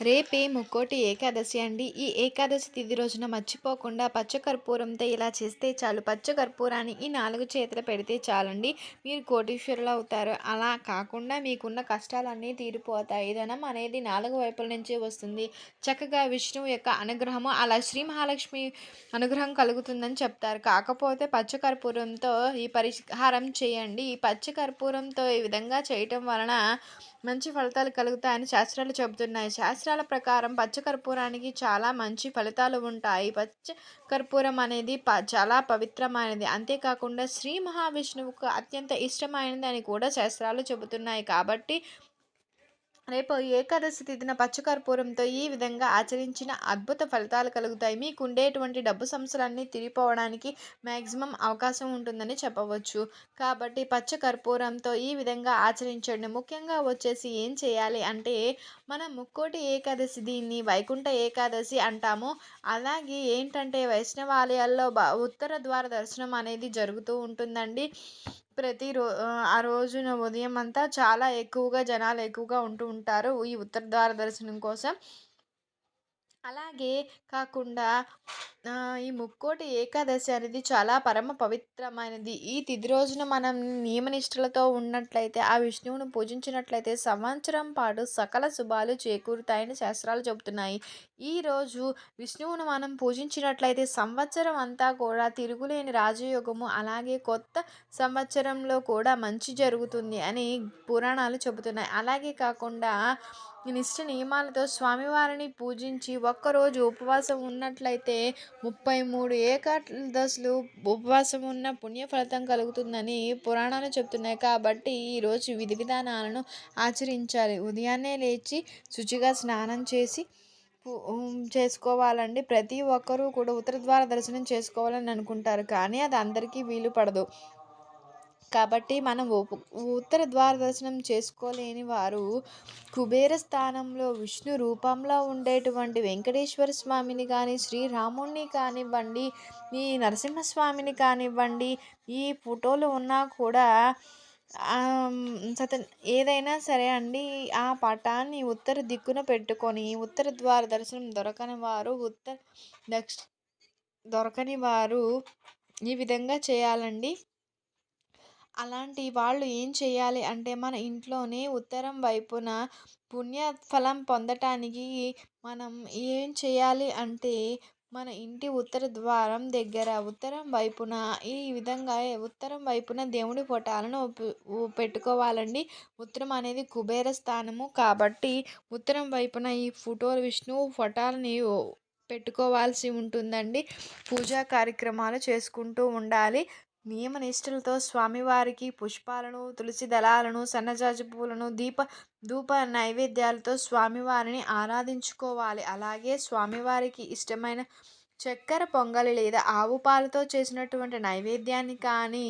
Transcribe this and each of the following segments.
రేపే ముక్కోటి ఏకాదశి అండి. ఈ ఏకాదశి తిథి రోజున మర్చిపోకుండా పచ్చకర్పూరంతో ఇలా చేస్తే చాలు. పచ్చకర్పూరాన్ని ఈ నాలుగు చేతులు పెడితే చాలండి. మీరు కోటీశ్వరులు అవుతారు. అలా కాకుండా మీకున్న కష్టాలన్నీ తీరిపోతాయి. ధనం అనేది నాలుగు వైపుల నుంచి వస్తుంది. చక్కగా విష్ణువు యొక్క అనుగ్రహము అలా శ్రీ మహాలక్ష్మి అనుగ్రహం కలుగుతుందని చెప్తారు. కాకపోతే పచ్చకర్పూరంతో ఈ పరిహారం చేయండి. ఈ పచ్చకర్పూరంతో ఈ విధంగా చేయటం వలన మంచి ఫలితాలు కలుగుతాయని శాస్త్రాలు చెబుతున్నాయి. శాస్త్రాల ప్రకారం పచ్చకర్పూరానికి చాలా మంచి ఫలితాలు ఉంటాయి. పచ్చ కర్పూరం అనేది ప చాలా పవిత్రమైనది. అంతేకాకుండా శ్రీ మహావిష్ణువుకు అత్యంత ఇష్టమైనది అని కూడా శాస్త్రాలు చెబుతున్నాయి. కాబట్టి రేపు ఏకాదశి తిథిన పచ్చకర్పూరంతో ఈ విధంగా ఆచరించిన అద్భుత ఫలితాలు కలుగుతాయి. మీకు ఉండేటువంటి డబ్బు సమస్యలన్నీ తిరిగిపోవడానికి మ్యాక్సిమం అవకాశం ఉంటుందని చెప్పవచ్చు. కాబట్టి పచ్చకర్పూరంతో ఈ విధంగా ఆచరించండి. ముఖ్యంగా వచ్చేసి ఏం చేయాలి అంటే మన ముక్కోటి ఏకాదశి దీన్ని వైకుంఠ ఏకాదశి అంటాము. అలాగే ఏంటంటే వైష్ణవాలయాల్లో ఉత్తర ద్వార దర్శనం అనేది జరుగుతూ ఉంటుందండి. ప్రతి రో ఆ రోజున ఉదయం అంతా చాలా ఎక్కువగా జనాలు ఎక్కువగా ఉంటూ ఉంటారు ఈ ఉత్తర ద్వార దర్శనం కోసం. అలాగే కాకుండా ఈ ముక్కోటి ఏకాదశి అనేది చాలా పరమ పవిత్రమైనది. ఈ తిథి రోజున మనం నియమనిష్టలతో ఉన్నట్లయితే ఆ విష్ణువును పూజించినట్లయితే సంవత్సరం పాటు సకల శుభాలు చేకూరుతాయని శాస్త్రాలు చెబుతున్నాయి. ఈరోజు విష్ణువును మనం పూజించినట్లయితే సంవత్సరం అంతా కూడా తిరుగులేని రాజయోగము అలాగే కొత్త సంవత్సరంలో కూడా మంచి జరుగుతుంది అని పురాణాలు చెబుతున్నాయి. అలాగే కాకుండా నిష్ట నియమాలతో స్వామివారిని పూజించి ఒక్కరోజు ఉపవాసం ఉన్నట్లయితే ముప్పై మూడు ఏకాదశులు ఉపవాసం ఉన్న పుణ్య ఫలితం కలుగుతుందని పురాణాలు చెప్తున్నాయి. కాబట్టి ఈరోజు విధి విధానాలను ఆచరించాలి. ఉదయాన్నే లేచి శుచిగా స్నానం చేసి చేసుకోవాలండి. ప్రతి ఒక్కరూ కూడా ఉత్తర ద్వార దర్శనం చేసుకోవాలని అనుకుంటారు. కానీ అది అందరికీ వీలు పడదు. కాబట్టి మనం ఉత్తర ద్వార దర్శనం చేసుకోలేని వారు కుబేర స్థానంలో విష్ణు రూపంలో ఉండేటువంటి వెంకటేశ్వర స్వామిని కానీ శ్రీరాముణ్ణి కానివ్వండి ఈ నరసింహస్వామిని కానివ్వండి ఈ ఫోటోలు ఉన్నా కూడా సత ఏదైనా సరే అండి ఆ పటాన్ని ఉత్తర దిక్కున పెట్టుకొని ఉత్తర ద్వార దర్శనం దొరకని వారు ఉత్తర దక్ష దొరకని వారు ఈ విధంగా చేయాలండి. అలాంటి వాళ్ళు ఏం చేయాలి? అంటే మన ఇంట్లోనే ఉత్తరం వైపున పుణ్యఫలం పొందటానికి మనం ఏం చేయాలి అంటే మన ఇంటి ఉత్తర ద్వారం దగ్గర ఉత్తరం వైపున ఈ విధంగా ఉత్తరం వైపున దేవుడి ఫోటోలను పెట్టుకోవాలండి. ఉత్తరం అనేది కుబేర స్థానము కాబట్టి ఉత్తరం వైపున ఈ ఫోటో విష్ణువు ఫోటోలని పెట్టుకోవాల్సి ఉంటుందండి. పూజా కార్యక్రమాలు చేసుకుంటూ ఉండాలి. నియమనిష్ఠులతో స్వామివారికి పుష్పాలను తులసి దళాలను సన్నజాజి పూలను దీప ధూప నైవేద్యాలతో స్వామివారిని ఆరాధించుకోవాలి. అలాగే స్వామివారికి ఇష్టమైన చక్కెర పొంగలి లేదా ఆవు పాలతో చేసినటువంటి నైవేద్యాన్ని కానీ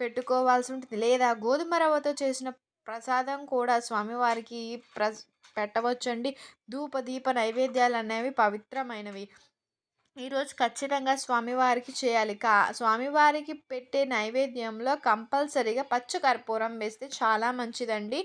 పెట్టుకోవాల్సి ఉంటుంది. లేదా గోధుమ రవ్వతో చేసిన ప్రసాదం కూడా స్వామివారికి ప్ర పెట్టవచ్చండి. ధూప దీప నైవేద్యాలు అనేవి పవిత్రమైనవి. ఈరోజు ఖచ్చితంగా స్వామివారికి చేయాలి. కా స్వామివారికి పెట్టే నైవేద్యంలో కంపల్సరిగా పచ్చ కర్పూరం వేస్తే చాలా మంచిదండి.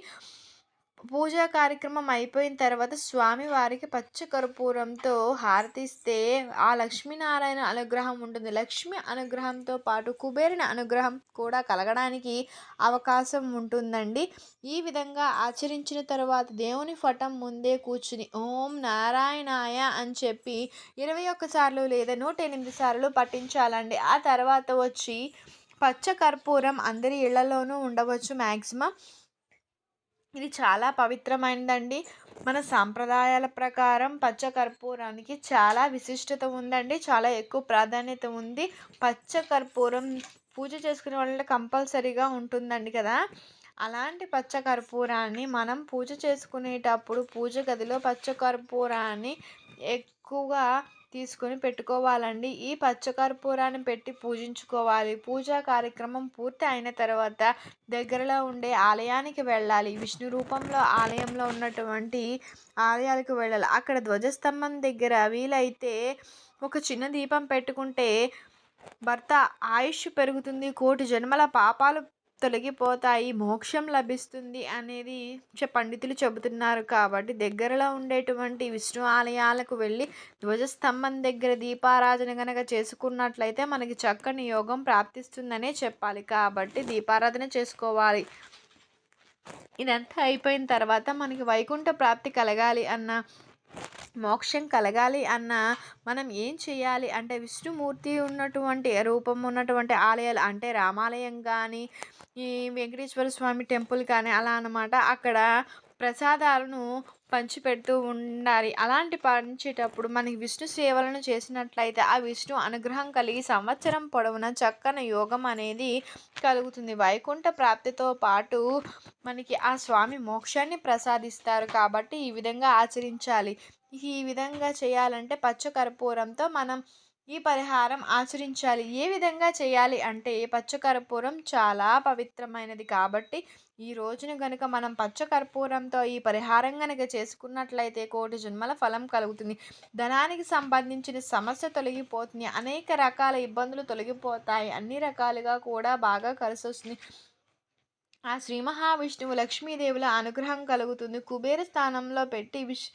పూజా కార్యక్రమం అయిపోయిన తర్వాత స్వామివారికి పచ్చ కర్పూరంతో హారతిస్తే ఆ లక్ష్మీనారాయణ అనుగ్రహం ఉంటుంది. లక్ష్మి అనుగ్రహంతో పాటు కుబేరుని అనుగ్రహం కూడా కలగడానికి అవకాశం ఉంటుందండి. ఈ విధంగా ఆచరించిన తర్వాత దేవుని పటం ముందే కూర్చుని ఓం నారాయణాయ అని చెప్పి ఇరవై ఒక్కసార్లు లేదా నూట ఎనిమిది సార్లు పఠించాలండి. ఆ తర్వాత వచ్చి పచ్చ కర్పూరం అందరి ఇళ్ళలోనూ ఉండవచ్చు మ్యాక్సిమం ఇది చాలా పవిత్రమైనదండి మన సాంప్రదాయాల ప్రకారం పచ్చ కర్పూరానికి చాలా విశిష్టత ఉందండి. చాలా ఎక్కువ ప్రాధాన్యత ఉంది. పచ్చ కర్పూరం పూజ చేసుకునే వాళ్ళ కంపల్సరీగా ఉంటుందండి కదా. అలాంటి పచ్చ కర్పూరాన్ని మనం పూజ చేసుకునేటప్పుడు పూజ గదిలో పచ్చ కర్పూరాన్ని ఎక్కువగా తీసుకొని పెట్టుకోవాలండి. ఈ పచ్చకర్పూరాన్ని పెట్టి పూజించుకోవాలి. పూజా కార్యక్రమం పూర్తి అయిన తర్వాత దగ్గరలో ఉండే ఆలయానికి వెళ్ళాలి. విష్ణు రూపంలో ఆలయంలో ఉన్నటువంటి ఆలయాలకు వెళ్ళాలి. అక్కడ ధ్వజస్తంభం దగ్గర వీలైతే ఒక చిన్న దీపం పెట్టుకుంటే భర్త ఆయుష్ పెరుగుతుంది. కోటి జన్మల పాపాలు తొలగిపోతాయి మోక్షం లభిస్తుంది అనేది పండితులు చెబుతున్నారు. కాబట్టి దగ్గరలో ఉండేటువంటి విష్ణు ఆలయాలకు వెళ్ళి ధ్వజస్తంభం దగ్గర దీపారాధన గనక చేసుకున్నట్లయితే మనకి చక్కని యోగం ప్రాప్తిస్తుందనే చెప్పాలి. కాబట్టి దీపారాధన చేసుకోవాలి. ఇదంతా అయిపోయిన తర్వాత మనకి వైకుంఠ ప్రాప్తి కలగాలి అన్న మోక్షం కలగాలి అన్న మనం ఏం చేయాలి? అంటే విష్ణుమూర్తి ఉన్నటువంటి రూపం ఉన్నటువంటి ఆలయాలు అంటే రామాలయం కానీ ఈ వెంకటేశ్వర స్వామి టెంపుల్ కానీ అలా అనమాట అక్కడ ప్రసాదాలను పంచిపెడుతూ ఉండాలి. అలాంటి పంచేటప్పుడు మనకి విష్ణు సేవలను చేసినట్లయితే ఆ విష్ణు అనుగ్రహం కలిగి సంవత్సరం పొడవునా చక్కని యోగం అనేది కలుగుతుంది. వైకుంఠ ప్రాప్తితో పాటు మనకి ఆ స్వామి మోక్షాన్ని ప్రసాదిస్తారు కాబట్టి ఈ విధంగా ఆచరించాలి. ఈ విధంగా చేయాలంటే పచ్చ కర్పూరంతో మనం ఈ పరిహారం ఆచరించాలి. ఏ విధంగా చేయాలి అంటే పచ్చకర్పూరం చాలా పవిత్రమైనది కాబట్టి ఈ రోజున కనుక మనం పచ్చకర్పూరంతో ఈ పరిహారం కనుక చేసుకున్నట్లయితే కోటి జన్మల ఫలం కలుగుతుంది. ధనానికి సంబంధించిన సమస్య తొలగిపోతుంది. అనేక రకాల ఇబ్బందులు తొలగిపోతాయి. అన్ని రకాలుగా కూడా బాగా కలిసి వస్తుంది ఆ శ్రీ మహావిష్ణువు లక్ష్మీదేవుల అనుగ్రహం కలుగుతుంది. కుబేర స్థానంలో పెట్టి విష్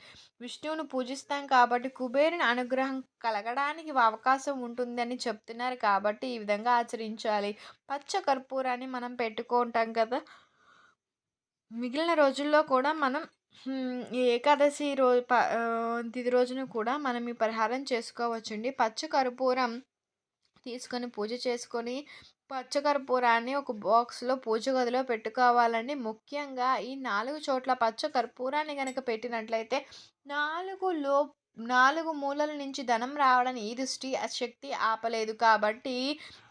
విష్ణువును పూజిస్తాం కాబట్టి కుబేరుని అనుగ్రహం కలగడానికి అవకాశం ఉంటుందని చెప్తున్నారు కాబట్టి ఈ విధంగా ఆచరించాలి. పచ్చ కర్పూరాన్ని మనం పెట్టుకుంటాం కదా. మిగిలిన రోజుల్లో కూడా మనం ఏకాదశి రోజు ప తిది రోజున కూడా మనం ఈ పరిహారం చేసుకోవచ్చండి. పచ్చ కర్పూరం తీసుకొని పూజ చేసుకొని పచ్చకర్పూరాన్ని ఒక బాక్స్లో పూజ గదిలో పెట్టుకోవాలండి. ముఖ్యంగా ఈ నాలుగు చోట్ల పచ్చ కర్పూరాన్ని కనుక పెట్టినట్లయితే నాలుగు లో నాలుగు మూలల నుంచి ధనం రావడానికి ఈ దృష్టి శక్తి ఆపలేదు కాబట్టి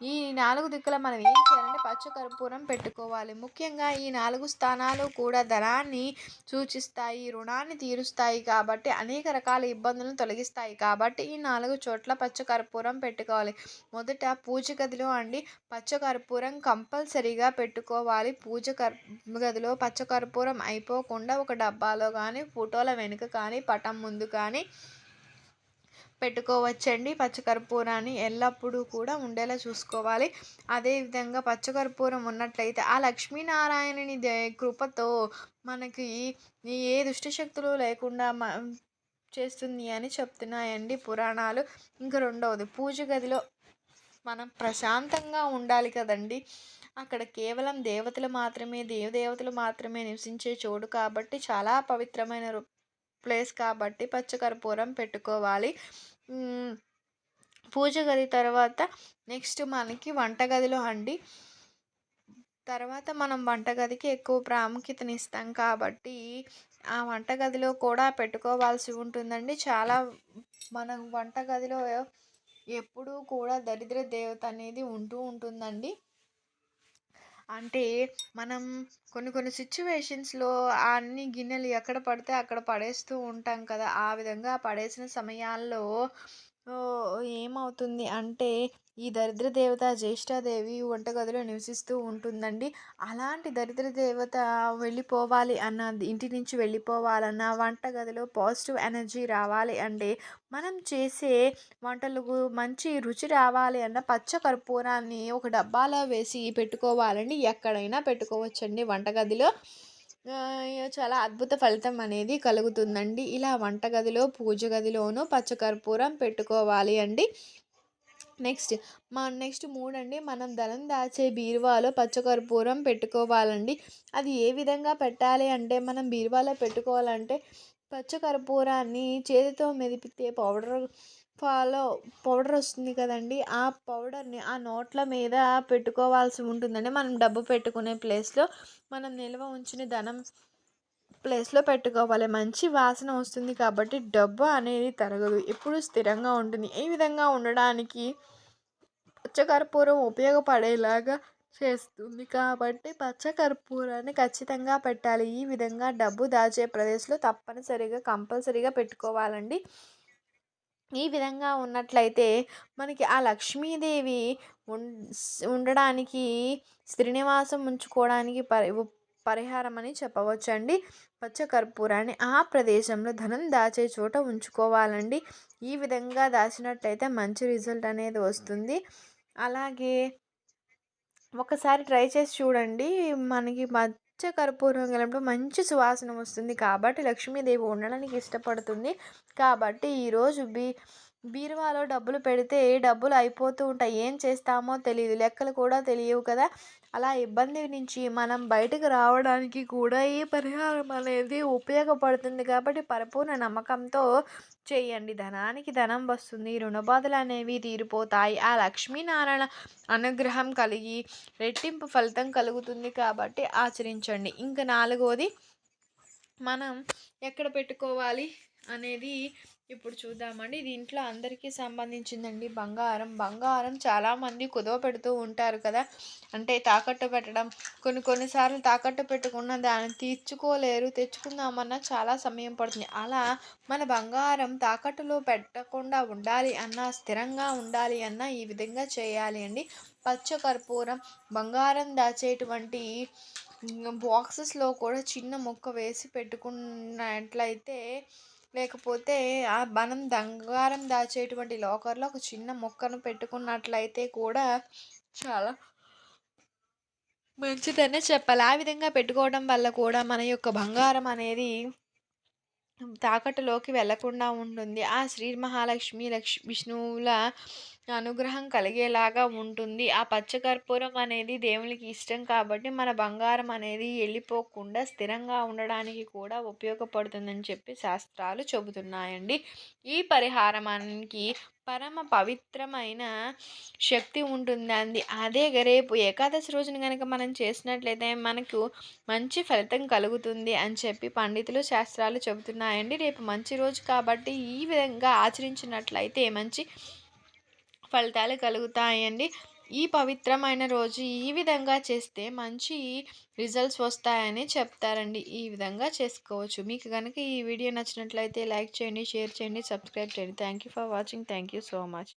ఈ నాలుగు దిక్కుల మనం ఏం చేయాలంటే పచ్చకర్పూరం పెట్టుకోవాలి. ముఖ్యంగా ఈ నాలుగు స్థానాలు కూడా ధనాన్ని సూచిస్తాయి రుణాన్ని తీరుస్తాయి కాబట్టి అనేక రకాల ఇబ్బందులను తొలగిస్తాయి కాబట్టి ఈ నాలుగు చోట్ల పచ్చకర్పూరం పెట్టుకోవాలి. మొదట పూజ గదిలో అండి పచ్చకర్పూరం కంపల్సరీగా పెట్టుకోవాలి. పూజ కర్ గదిలో పచ్చకర్పూరం అయిపోకుండా ఒక డబ్బాలో కానీ ఫోటోల వెనుక కానీ పటం ముందు కానీ పెట్టుకోవచ్చండి. పచ్చకర్పూరాన్ని ఎల్లప్పుడూ కూడా ఉండేలా చూసుకోవాలి. అదేవిధంగా పచ్చకర్పూరం ఉన్నట్లయితే ఆ లక్ష్మీనారాయణుని దే కృపతో మనకి ఏ దుష్టశక్తులు లేకుండా చేస్తుంది అని చెప్తున్నాయండి పురాణాలు. ఇంకా రెండవది పూజ గదిలో మనం ప్రశాంతంగా ఉండాలి కదండి. అక్కడ కేవలం దేవతలు మాత్రమే దేవదేవతలు మాత్రమే నివసించే చోటు కాబట్టి చాలా పవిత్రమైన ప్లేస్ కాబట్టి పచ్చకర్పూరం పెట్టుకోవాలి. పూజ గది తర్వాత నెక్స్ట్ మనకి వంటగదిలో అండి. తర్వాత మనం వంటగదికి ఎక్కువ ప్రాముఖ్యతని ఇస్తాం కాబట్టి ఆ వంటగదిలో కూడా పెట్టుకోవాల్సి ఉంటుందండి. చాలా మన వంటగదిలో ఎప్పుడూ కూడా దరిద్ర దేవత అనేది ఉంటూ ఉంటుందండి. అంటే మనం కొన్ని కొన్ని సిచ్యువేషన్స్లో అన్ని గిన్నెలు ఎక్కడ పడితే అక్కడ పడేస్తూ ఉంటాం కదా! ఆ విధంగా పడేసిన సమయాల్లో ఏమవుతుంది అంటే ఈ దరిద్ర దేవత జ్యేష్ఠాదేవి వంటగదిలో నివసిస్తూ ఉంటుందండి. అలాంటి దరిద్ర దేవత వెళ్ళిపోవాలి అన్న ఇంటి నుంచి వెళ్ళిపోవాలన్న వంటగదిలో పాజిటివ్ ఎనర్జీ రావాలి అంటే మనం చేసే వంటలకు మంచి రుచి రావాలి అన్న పచ్చ కర్పూరాన్ని ఒక డబ్బాలో వేసి పెట్టుకోవాలండి. ఎక్కడైనా పెట్టుకోవచ్చండి వంటగదిలో. చాలా అద్భుత ఫలితం అనేది కలుగుతుందండి. ఇలా వంటగదిలో పూజ గదిలోనూ పచ్చకర్పూరం పెట్టుకోవాలి అండి. నెక్స్ట్ మా నెక్స్ట్ మూడు అండి మనం ధనం దాచే బీరువాలో పచ్చకర్పూరం పెట్టుకోవాలండి. అది ఏ విధంగా పెట్టాలి అంటే మనం బీరువాలో పెట్టుకోవాలంటే పచ్చకర్పూరాన్ని చేతితో మెదిపితే పౌడర్ ఫాలో పౌడర్ వస్తుంది కదండి. ఆ పౌడర్ని ఆ నోట్ల మీద పెట్టుకోవాల్సి ఉంటుందండి. మనం డబ్బు పెట్టుకునే ప్లేస్లో మనం నిల్వ ఉంచిన ధనం ప్లేస్లో పెట్టుకోవాలి. మంచి వాసన వస్తుంది కాబట్టి డబ్బు అనేది తరగదు. ఎప్పుడు స్థిరంగా ఉంటుంది. ఈ విధంగా ఉండడానికి పచ్చకర్పూరం ఉపయోగపడేలాగా చేస్తుంది కాబట్టి పచ్చకర్పూరాన్ని ఖచ్చితంగా పెట్టాలి. ఈ విధంగా డబ్బు దాచే ప్రదేశంలో తప్పనిసరిగా కంపల్సరీగా పెట్టుకోవాలండి. ఈ విధంగా ఉన్నట్లయితే మనకి ఆ లక్ష్మీదేవి ఉండడానికి శ్రీనివాసం ఉంచుకోవడానికి పరి పరిహారం అని చెప్పవచ్చండి. పచ్చకర్పూరాన్ని ఆ ప్రదేశంలో ధనం దాచే చోట ఉంచుకోవాలండి. ఈ విధంగా దాచినట్లయితే మంచి రిజల్ట్ అనేది వస్తుంది. అలాగే ఒకసారి ట్రై చేసి చూడండి. మనకి పచ్చ కర్పూరం కలిపినప్పుడు మంచి సువాసన వస్తుంది. కాబట్టి లక్ష్మీదేవి ఉండడానికి ఇష్టపడుతుంది. కాబట్టి ఈరోజు బి బీరువాలో డబ్బులు పెడితే డబ్బులు అయిపోతూ ఉంటాయి? ఏం చేస్తామో తెలియదు లెక్కలు కూడా తెలియవు కదా. అలా ఇబ్బంది నుంచి మనం బయటకు రావడానికి కూడా ఈ పరిహారం అనేది ఉపయోగపడుతుంది కాబట్టి పరిపూర్ణ నమ్మకంతో చేయండి. ధనానికి ధనం వస్తుంది. రుణబాధలు అనేవి తీరిపోతాయి. ఆ లక్ష్మీనారాయణ అనుగ్రహం కలిగి రెట్టింపు ఫలితం కలుగుతుంది కాబట్టి ఆచరించండి. ఇంకా నాలుగోది మనం ఎక్కడ పెట్టుకోవాలి అనేది ఇప్పుడు చూద్దామండి. దీంట్లో అందరికీ సంబంధించిందండి బంగారం. బంగారం చాలామంది కుదవ పెడుతూ ఉంటారు కదా. అంటే తాకట్టు పెట్టడం కొన్ని కొన్నిసార్లు తాకట్టు పెట్టుకున్న దాన్ని తీర్చుకోలేరు తెచ్చుకుందామన్నా చాలా సమయం పడుతుంది. అలా మన బంగారం తాకట్టులో పెట్టకుండా ఉండాలి అన్నా స్థిరంగా ఉండాలి అన్నా ఈ విధంగా చేయాలి అండి. పచ్చ కర్పూరం బంగారం దాచేటువంటి బాక్సెస్లో కూడా చిన్న మొక్క వేసి పెట్టుకున్నట్లయితే లేకపోతే ఆ మనం బంగారం దాచేటువంటి లాకర్లో ఒక చిన్న మొక్కను పెట్టుకున్నట్లయితే కూడా చాలా మంచిదనే చెప్పాలి. ఆ విధంగా పెట్టుకోవడం వల్ల కూడా మన యొక్క బంగారం అనేది తాకట్టులోకి వెళ్ళకుండా ఉంటుంది. ఆ శ్రీ మహాలక్ష్మి లక్ష్మి విష్ణువుల అనుగ్రహం కలిగేలాగా ఉంటుంది. ఆ పచ్చకర్పూరం అనేది దేవునికి ఇష్టం కాబట్టి మన బంగారం అనేది వెళ్ళిపోకుండా స్థిరంగా ఉండడానికి కూడా ఉపయోగపడుతుందని చెప్పి శాస్త్రాలు చెబుతున్నాయండి. ఈ పరిహారానికి పరమ పవిత్రమైన శక్తి ఉంటుంది అంది అదే రేపు ఏకాదశి రోజున కనుక మనం చేసినట్లయితే మనకు మంచి ఫలితం కలుగుతుంది అని చెప్పి పండితులు శాస్త్రాలు చెబుతున్నాయండి. రేపు మంచి రోజు కాబట్టి ఈ విధంగా ఆచరించినట్లయితే మంచి ఫలితాలు కలుగుతాయండి. ఈ పవిత్రమైన రోజు ఈ విధంగా చేస్తే మంచి రిజల్ట్స్ వస్తాయని చెప్తారండి. ఈ విధంగా చేసుకోవచ్చు. మీకు కనుక ఈ వీడియో నచ్చినట్లయితే లైక్ చేయండి షేర్ చేయండి సబ్స్క్రైబ్ చేయండి. Thank you for watching thank you so much